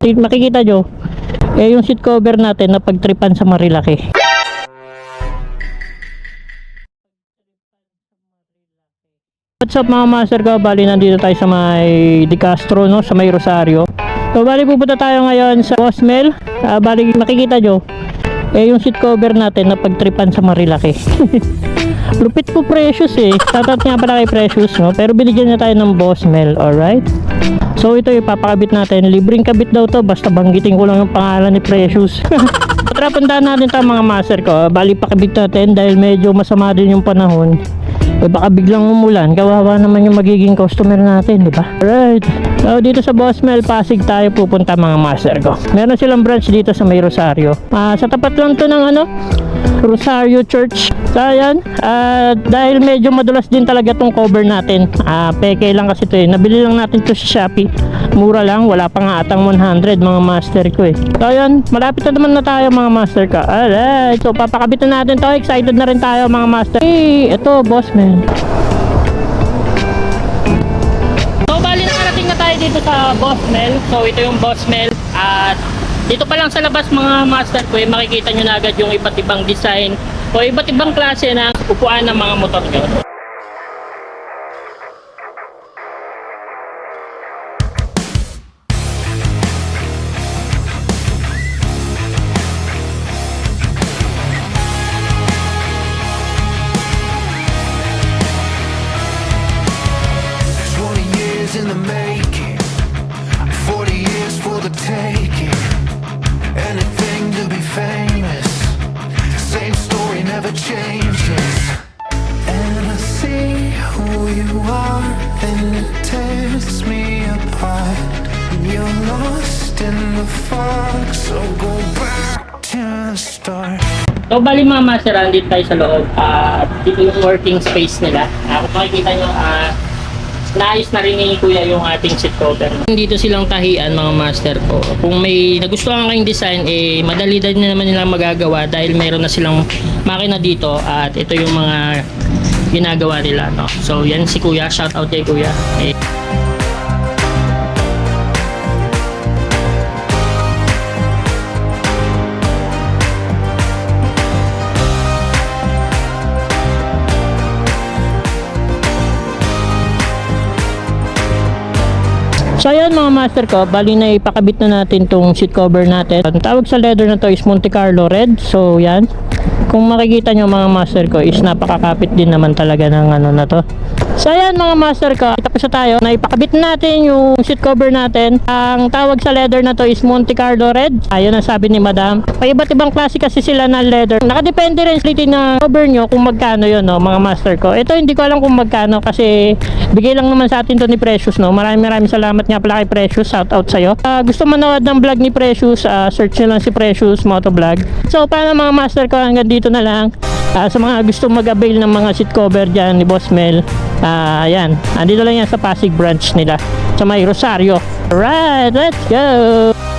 Makikita nyo, eh yung seat cover natin na pagtripan sa Marilaki. What's up mga master ko? Bali nandito tayo sa may Di Castro, no? sa may Rosario. So bali pupunta tayo ngayon sa Bosmel. Ah, bali makikita nyo, eh yung seat cover natin na pagtripan sa Marilaki. Lupit po Precious eh. Shoutout nga pala kay Precious no. Pero binigyan niya tayo ng Bosmel, alright? So ito ipapakabit natin. Libreng kabit daw to basta banggitin ko lang yung pangalan ni Precious. Tara puntahan natin ito mga master ko. Bali pakabit natin dahil medyo masama din yung panahon. Eh baka biglang umulan, kawawa naman yung magiging customer natin, di ba? Alright. So dito sa Bosmel, Pasig tayo pupunta mga master ko. Meron silang branch dito sa May Rosario. Ah, sa tapat lang to ng ano, Rosario Church. Ayan, ah, dahil medyo madulas din talaga tong cover natin. Ah, peke lang kasi to eh. Nabili lang natin to sa Shopee. Mura lang, wala pa nga atang 100 mga master ko eh. Ayan, malapit na naman na tayo mga master ko. Alright, so papakabit na natin to. Excited na rin tayo mga master. Hey, ito boss man. So bali nakarating na tayo dito sa Bosmel. So ito yung Bosmel at dito pa lang sa labas mga master ko eh, makikita nyo na agad yung iba't ibang design o iba't ibang klase ng upuan ng mga motor nyo. In the making, forty years for the taking. Anything to be famous. Same story never changes. And I see who you are, and it tears me apart. You're lost in the fog, so go back to the start. So bali mga master, tayo sa loob at dito yung working space nila. Uh, kung makikita nyo, ah, naayos na rin ni Kuya yung ating seat cover. Dito silang tahian mga master ko. Kung may nagustuhan kayong design, eh madali din na naman nila magagawa dahil mayroon na silang makina dito at ito yung mga ginagawa nila. No? So yan si Kuya, shout out kay Kuya. Eh, So ayan mga master ko, bali na ipakabit na natin tong seat cover natin. Ang tawag sa leather na to is Monte Carlo Red. So yan. Kung makikita nyo mga master ko is napakakapit din naman talaga ng ano na to. So ayan mga master ko, tapos na tayo na ipakabit natin yung seat cover natin. Ang tawag sa leather na to is Monte Carlo Red. Ayun ang sabi ni madam. May iba't ibang klase kasi sila ng leather. Nakadepende rin sa ng cover nyo kung magkano yun no, mga master ko. Ito hindi ko alam kung magkano kasi bigay lang naman sa atin to ni Precious no. Maraming maraming salamat nga pala kay Precious. Shout out sa'yo. Ah, gusto manood ng vlog ni Precious, ah, search nyo lang si Precious Motovlog. So paano mga master ko hanggang dito na lang. Ah, sa mga gusto mag-avail ng mga seat cover dyan ni Boss Mel, ah, ayan, andito lang yan sa Pasig branch nila sa may Rosario. Alright, let's go!